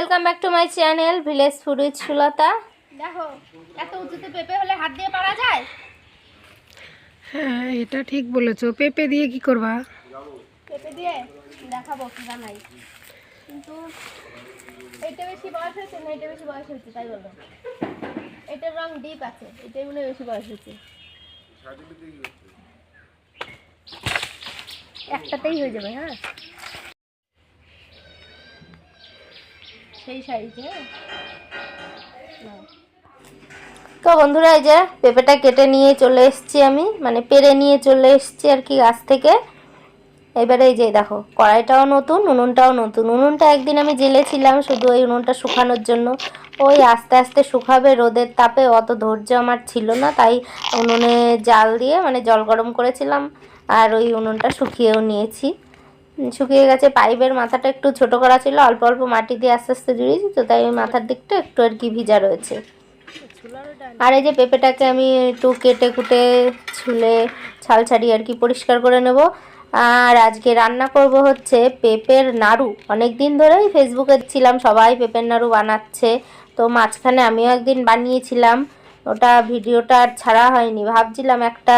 Welcome back to my channel village food with Sulata দেখো এত উঁচুতে পেঁপে হলে হাত দিয়ে পারা যায়? হ্যাঁ এটা ঠিক বলেছ। পেঁপে দিয়ে কি করবা? পেঁপে দিয়ে দেখাবো কি বানাই। কিন্তু এটা বেশি বয়স হয়েছে না এটা বেশি বয়স হয়েছে তাই বলো। এটার রং ডিপ আছে এটাই মনে বেশি বয়স হয়েছে। একটাতেই হয়ে যাবে হ্যাঁ? সেই সাইজ। তো বন্ধুরা, এই যে পেঁপেটা কেটে নিয়ে চলে এসেছি আমি মানে পেরে নিয়ে চলে এসেছি আর কি গাছ থেকে। এবারে এই যে দেখো, কড়াইটাও নতুন, উনুনটাও নতুন। উনুনটা একদিন আমি জেলেছিলাম শুধু ওই উনুনটা শুকানোর জন্য। ওই আস্তে আস্তে শুকাবে, রোদের তাপে অত ধৈর্য আমার ছিল না, তাই উনুনে জাল দিয়ে মানে জল গরম করেছিলাম, আর ওই উনুনটা শুকিয়েও নিয়েছি। শুকিয়ে গেছে, পাইপের মাথাটা একটু ছোট করা ছিল, অল্প অল্প মাটি দিয়ে আস্তে আস্তে জুড়িয়েছি তো, তাই ওই মাথার দিকটা একটু আর কি ভিজা রয়েছে। আর এই যে পেঁপেটাকে আমি একটু কেটে কুটে ছুলে ছাল ছাড়িয়ে আর কি পরিষ্কার করে নেব। আর আজকে রান্না করব হচ্ছে পেঁপের নাড়ু। অনেক দিন ধরেই ফেসবুকে ছিলাম সবাই পেঁপের নাড়ু বানাচ্ছে, তো মাঝখানে আমিও একদিন বানিয়েছিলাম। ওটা ভিডিওটা আর ছাড়া হয়নি। ভাবছিলাম একটা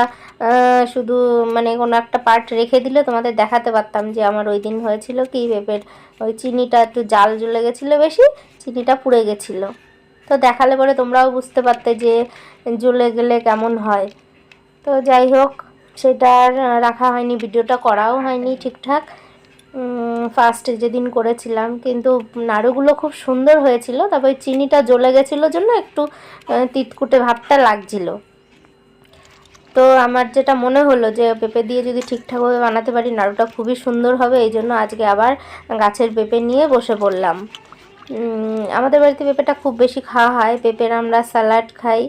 শুধু মানে কোনো একটা পার্ট রেখে দিলে তোমাদের দেখাতে পারতাম যে আমার ওই দিন হয়েছিল কি পেঁপের ওই চিনিটা একটু জাল জ্বলে গেছিল বেশি, চিনিটা পুড়ে গেছিল। তো দেখালে পরে তোমরাও বুঝতে পারতে যে জ্বলে গেলে কেমন হয়। তো যাই হোক, সেটা আর রাখা হয়নি, ভিডিওটা করাও হয়নি ঠিকঠাক। ফার্স্ট যেদিন করেছিলাম, কিন্তু নাড়ুগুলো খুব সুন্দর হয়েছিল, তারপরে চিনিটা জ্বলে গেছিল জন্য একটু তিতকুটে ভাবটা লাগছিল। তো আমার যেটা মনে হলো যে পেঁপে দিয়ে যদি ঠিকঠাকভাবে বানাতে পারি, নাড়ুটা খুবই সুন্দর হবে, এই জন্য আজকে আবার গাছের পেঁপে নিয়ে বসে পড়লাম। আমাদের বাড়িতে পেঁপেটা খুব বেশি খাওয়া হয়, পেঁপের আমরা স্যালাড খাই।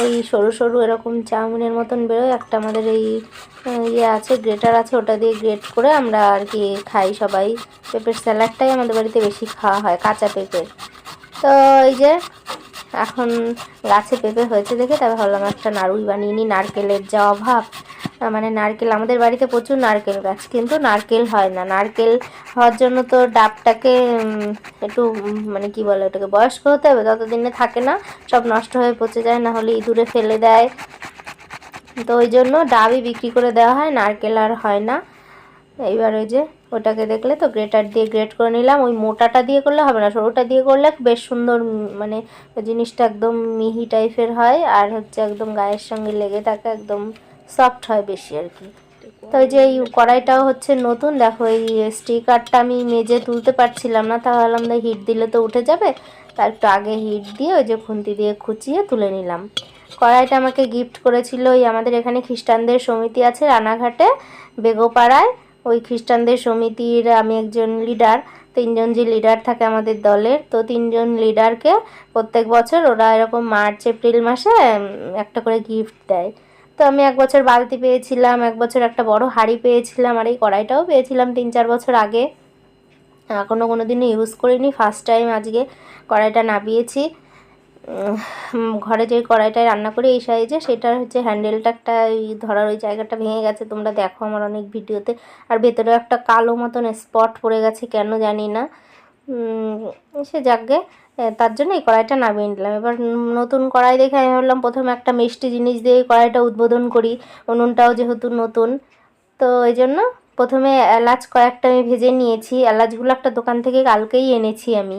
ওই সরু সরু এরকম চাউমিনের মতন বেরোয়। একটা আমাদের এই ইয়ে আছে, গ্রেটার আছে, ওটা দিয়ে গ্রেট করে আমরা আর কি খাই সবাই। পেঁপের স্যালাডটাই আমাদের বাড়িতে বেশি খাওয়া হয়, কাঁচা পেঁপের। তো এই যে, এখন গাছে পেঁপে হয়েছে দেখে, তারপর ভাবলাম একটা নাড়ুই বানিয়ে নিই, নারকেলের যা অভাব। মানে নারকেল, আমাদের বাড়িতে প্রচুর নারকেল গাছ, কিন্তু নারকেল হয় না। নারকেল হওয়ার জন্য তো ডাবটাকে একটু মানে কি বলে ওটাকে, বয়স্ক হতে হবে, ততদিনে থাকে না, সব নষ্ট হয়ে পচে যায়, না হলে ইঁদুরে ফেলে দেয়। তো ওই জন্য ডাবই বিক্রি করে দেওয়া হয়, নারকেল আর হয় না। এইবার ওই যে ওটাকে দেখলে তো গ্রেটার দিয়ে গ্রেট করে নিলাম, ওই মোটাটা দিয়ে করলে হবে না, সরুটা দিয়ে করলে বেশ সুন্দর মানে জিনিসটা একদম মিহি টাইপের হয়, আর হচ্ছে একদম গায়ের সঙ্গে লেগে থাকে, একদম সফট হয় বেশি আর কি। তো যে এই কড়াইটাও হচ্ছে নতুন দেখো এই স্টিকারটা আমি মেজে তুলতে পারছিলাম না তাহলে ভাবলাম হিট দিলে তো উঠে যাবে। তার একটু আগে হিট দিয়ে ওই যে খুন্তি দিয়ে খুঁচিয়ে তুলে নিলাম। কড়াইটা আমাকে গিফট করেছিল ওই আমাদের এখানে খ্রিস্টানদের সমিতি আছে রানাঘাটে বেগোপাড়ায়। ওই খ্রিস্টানদের সমিতির আমি একজন লিডার তিনজন যে লিডার থাকে আমাদের দলের তো তিনজন লিডারকে প্রত্যেক বছর ওরা এরকম মার্চ এপ্রিল মাসে একটা করে গিফট দেয়। তো আমি এক বছর বালতি পেয়েছিলাম, এক বছর একটা বড় হাঁড়ি পেয়েছিলাম, আর এই কড়াইটাও পেয়েছিলাম তিন চার বছর আগে। এখনও কোনো দিনও ইউজ করিনি ফার্স্ট টাইম আজকে কড়াইটা নাবিয়েছি। ঘরে যে কড়াইটায় রান্না করি এই সাইজে সেটার হচ্ছে হ্যান্ডেলটা একটা ধরার ওই জায়গাটা ভেঙে গেছে, তোমরা দেখো আমার অনেক ভিডিওতে। আর ভেতরে একটা কালো মতন স্পট পড়ে গেছে, কেন জানি না। সে যাকগে। তার জন্য এই কড়াইটা নামিয়ে নিলাম। এবার নতুন কড়াই দেখে আমি ভাবলাম প্রথমে একটা মিষ্টি জিনিস দিয়ে এই কড়াইটা উদ্বোধন করি। উনুনটাও যেহেতু নতুন। তো এই জন্য প্রথমে এলাচ কয়েকটা আমি ভেজে নিয়েছি। এলাচগুলো একটা দোকান থেকে কালকেই এনেছি আমি।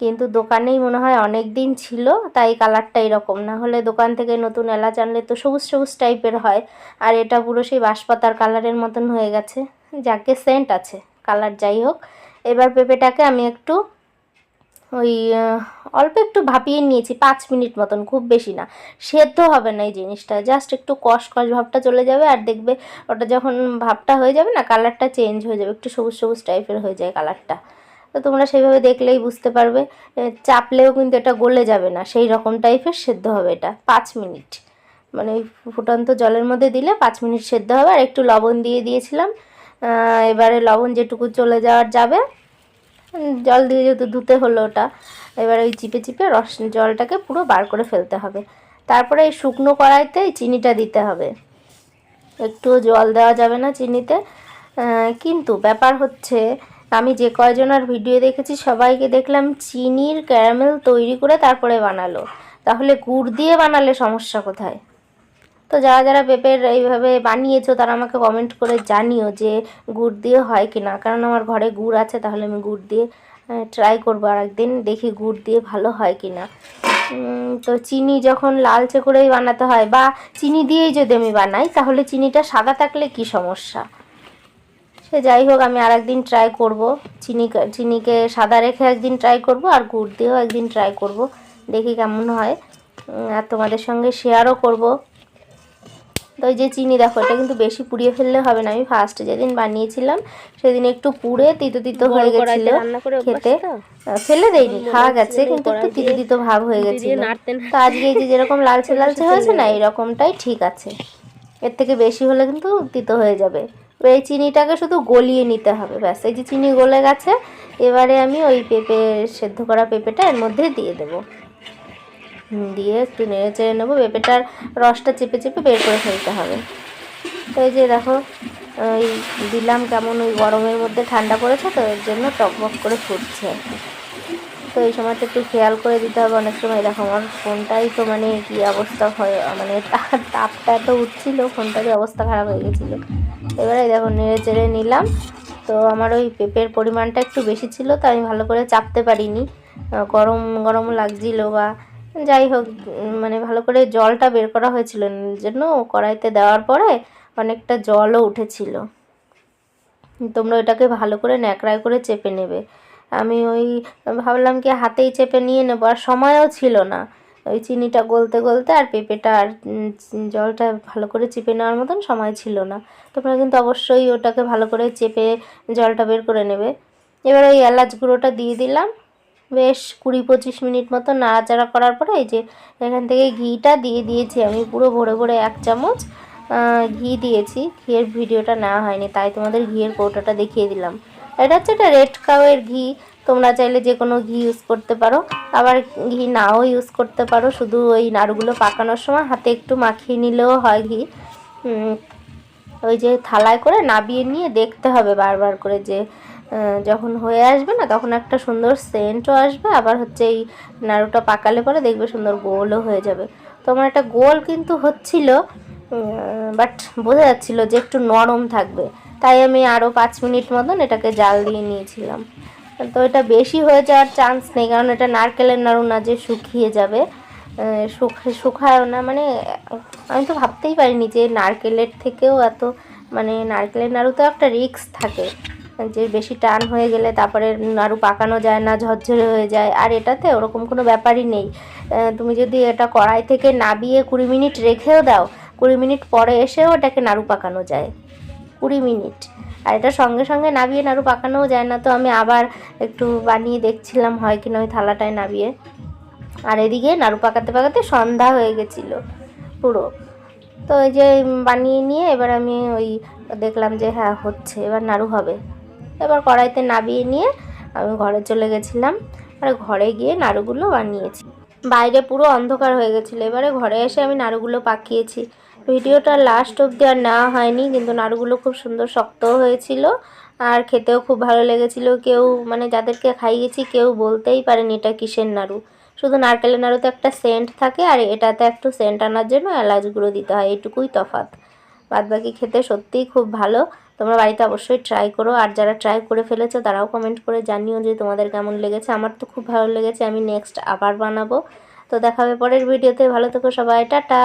কিন্তু দোকানেই মনে হয় অনেক দিন ছিল, তাই কালারটা এরকম। না হলে দোকান থেকে নতুন এলাচ আনলে তো সবুজ সবুজ টাইপের হয়। আর এটা পুরো সেই বাঁশপাতার কালারের মতন হয়ে গেছে। যাকে সেন্ট আছে। কালার যাই হোক। এবার পেঁপেটাকে আমি একটু ওই অল্প একটু ভাপিয়ে নিয়েছি, পাঁচ মিনিট মতন, খুব বেশি না। সেদ্ধ হবে না এই জিনিসটা, জাস্ট একটু কষ কষ ভাবটা চলে যাবে আর দেখবে ওটা যখন ভাবটা হয়ে যাবে না কালারটা চেঞ্জ হয়ে যাবে, একটু সবুজ সবুজ টাইপের হয়ে যায় কালারটা তো তোমরা সেইভাবে দেখলেই বুঝতে পারবে চাপলেও কিন্তু এটা গলে যাবে না, সেই রকম টাইপের সেদ্ধ হবে এটা, পাঁচ মিনিট। মানে ফুটন্ত জলের মধ্যে দিলে পাঁচ মিনিট সেদ্ধ হবে, আর একটু লবণ দিয়ে দিয়েছিলাম এবারে লবণ যেটুকু চলে যাওয়ার যাবে জল দিয়ে যেহেতু ধুতে হলো ওটা, এবার ওই চিপে চিপে রস, জলটাকে পুরো বার করে ফেলতে হবে। তারপরে এই শুকনো কড়াইতে চিনিটা দিতে হবে। একটু জল দেওয়া যাবে না চিনিতে। কিন্তু ব্যাপার হচ্ছে, আমি যে কয়জনের ভিডিও দেখেছি, সবাইকে দেখলাম চিনির ক্যারামেল তৈরি করে তারপরে বানালো। তাহলে গুড় দিয়ে বানালে সমস্যা কোথায়? তো যারা যারা পেঁপের এইভাবে বানিয়েছো, তারা আমাকে কমেন্ট করে জানিও যে গুড় দিয়ে হয় কি না কারণ আমার ঘরে গুড় আছে, তাহলে আমি গুড় দিয়ে ট্রাই করব আর একদিন দেখি গুড় দিয়ে ভালো হয় কি না তো চিনি যখন লালচে করেই বানাতে হয়, বা চিনি দিয়েই যদি আমি বানাই, তাহলে চিনিটা সাদা থাকলে কি সমস্যা? সে যাই হোক, আমি আর একদিন ট্রাই করব। চিনি চিনিকে সাদা রেখে একদিন ট্রাই করব, আর গুড় দিয়েও একদিন ট্রাই করব। দেখি কেমন হয়। আর তোমাদের সঙ্গে শেয়ারও করব। তো যে চিনি দেখো এটা কিন্তু বেশি পুড়িয়ে ফেললে হবে না। আমি ফার্স্টে যেদিন বানিয়েছিলাম সেদিন একটু পুড়ে তিতো তিতো হয়ে গেছিল খেতে। ফেলে দেয়নি খাওয়া গেছে কিন্তু একটু তিতো তিতো ভাব হয়ে গেছিল। তো আজকে এই যে যেরকম লালচে লালচে হয়েছে না এরকমটাই ঠিক আছে। এর থেকে বেশি হলে কিন্তু তিতো হয়ে যাবে। এই চিনিটাকে শুধু গলিয়ে নিতে হবে ব্যাস। এই যে চিনি গলে গেছে এবারে আমি ওই পেঁপে সেদ্ধ করা পেঁপেটা এর মধ্যে দিয়ে দেবো। দিয়ে একটু নেড়ে চেড়ে নেব। পেঁপেটার রসটা চেপে চেপে বের করে ফেলতে হবে। তো এই যে দেখো, ওই দিলাম কেমন ওই গরমের মধ্যে ঠান্ডা পড়েছে তো, এর জন্য টকবক করে ফুটছে। তো এই সময়টা একটু খেয়াল করে দিতে হবে অনেক সময়। দেখো, আমার ফোনটাই তো মানে কী অবস্থা হয় মানে তাপটা এত উঠছিল, ফোনটারই অবস্থা খারাপ হয়ে গেছিল। এবারে দেখো, নেড়ে চেড়ে নিলাম। তো আমার ওই পেঁপের পরিমাণটা একটু বেশি ছিল, তো আমি ভালো করে চাপতে পারিনি। গরম গরম লাগছিল বা যাই হোক মানে ভালো করে জলটা বের করা হয়েছিল জন্য। কড়াইতে দেওয়ার পরে অনেকটা জলও উঠেছিল। তোমরা ওটাকে ভালো করে ন্যাকড়ায় করে চেপে নেবে। আমি ওই ভাবলাম কি হাতেই চেপে নিয়ে নেব, আর সময়ও ছিল না। ওই চিনিটা গলতে গলতে আর পেঁপেটা আর জলটা ভালো করে চেপে নেওয়ার মতন সময় ছিল না। তোমরা কিন্তু অবশ্যই ওটাকে ভালো করে চেপে জলটা বের করে নেবে। এবার ওই এলাচ গুঁড়োটা দিয়ে দিলাম। বেশ কুড়ি পঁচিশ মিনিট মতো নাড়াচাড়া করার পরে এই যে এখান থেকে ঘিটা দিয়ে দিয়েছি আমি পুরো ভরে ভরে এক চামচ ঘি দিয়েছি। ঘিয়ের ভিডিওটা নেওয়া হয়নি, তাই তোমাদের ঘিয়ের কৌটাটা দেখিয়ে দিলাম। এটা হচ্ছে একটা রেড কাউয়ের ঘি, তোমরা চাইলে যে কোনো ঘি ইউজ করতে পারো। আবার ঘি নাও ইউজ করতে পারো, শুধু ওই নাড়ুগুলো পাকানোর সময় হাতে একটু মাখিয়ে নিলেও হয় ঘি। ওই যে থালায় করে নাবিয়ে নিয়ে দেখতে হবে বারবার করে যে যখন হয়ে আসবে না, তখন একটা সুন্দর সেন্টও আসবে, আবার হচ্ছে এই নাড়ুটা পাকালে পরে দেখবে সুন্দর গোলও হয়ে যাবে। তো আমার একটা গোল কিন্তু হচ্ছিল বাট বোঝা যাচ্ছিল যে একটু নরম থাকবে। তাই আমি আরও পাঁচ মিনিট মতন এটাকে জাল দিয়ে নিয়েছিলাম। তো এটা বেশি হয়ে যাওয়ার চান্স নেই, কারণ এটা নারকেলের নাড়ু না যে শুকিয়ে যাবে। শুকায়ও না মানে আমি তো ভাবতেই পারিনি যে নারকেলের থেকেও এত মানে নারকেলের নাড়ু তো একটা রিস্ক থাকে। যে বেশি টান হয়ে গেলে তারপরে নাড়ু পাকানো যায় না, ঝরঝরে হয়ে যায়। আর এটাতে ওরকম কোনো ব্যাপারই নেই। তুমি যদি এটা কড়াই থেকে নাবিয়ে কুড়ি মিনিট রেখেও দাও, কুড়ি মিনিট পরে এসেও এটাকে নাড়ু পাকানো যায়। কুড়ি মিনিট। আর এটা সঙ্গে সঙ্গে নাবিয়ে নাড়ু পাকানোও যায় না। তো আমি আবার একটু বানিয়ে দেখছিলাম, হয় কিনা ওই থালাটায় নাবিয়ে। আর এদিকে নাড়ু পাকাতে পাকাতে সন্ধ্যা হয়ে গেছিল পুরো। তো ওই যে বানিয়ে নিয়ে এবার আমি ওই দেখলাম যে হ্যাঁ হচ্ছে। এবার নাড়ু হবে। এবার কড়াইতে নাবিয়ে নিয়ে আমি ঘরে চলে গেছিলাম। আর ঘরে গিয়ে নাড়ুগুলো বানিয়েছি। বাইরে পুরো অন্ধকার হয়ে গেছিল। এবারে ঘরে এসে আমি নাড়ুগুলো পাকিয়েছি। ভিডিওটা লাস্ট অবধি আর নেওয়া হয়নি, কিন্তু নাড়ুগুলো খুব সুন্দর শক্তও হয়েছিল। আর খেতেও খুব ভালো লেগেছিল। কেউ মানে যাদেরকে খাইয়েছি, কেউ বলতেই পারেনি এটা কিসের নাড়ু। শুধু নারকেলের নাড়ুতে একটা সেন্ট থাকে, আর এটাতে একটু সেন্ট আনার জন্য এলাচ দিতে হয়। এটুকুই তফাৎ। বাদ বাকি খেতে সত্যিই খুব ভালো। তোমরা বাড়িতে অবশ্যই ট্রাই করো। আর যারা ট্রাই করে ফেলেছো, তারাও কমেন্ট করে জানিও যে তোমাদের কেমন লেগেছে। আমার তো খুব ভালো লেগেছে, আমি নেক্সট আবার বানাবো। তো দেখাবে পরের ভিডিওতে ভালো থেকো সবাই, টাটা!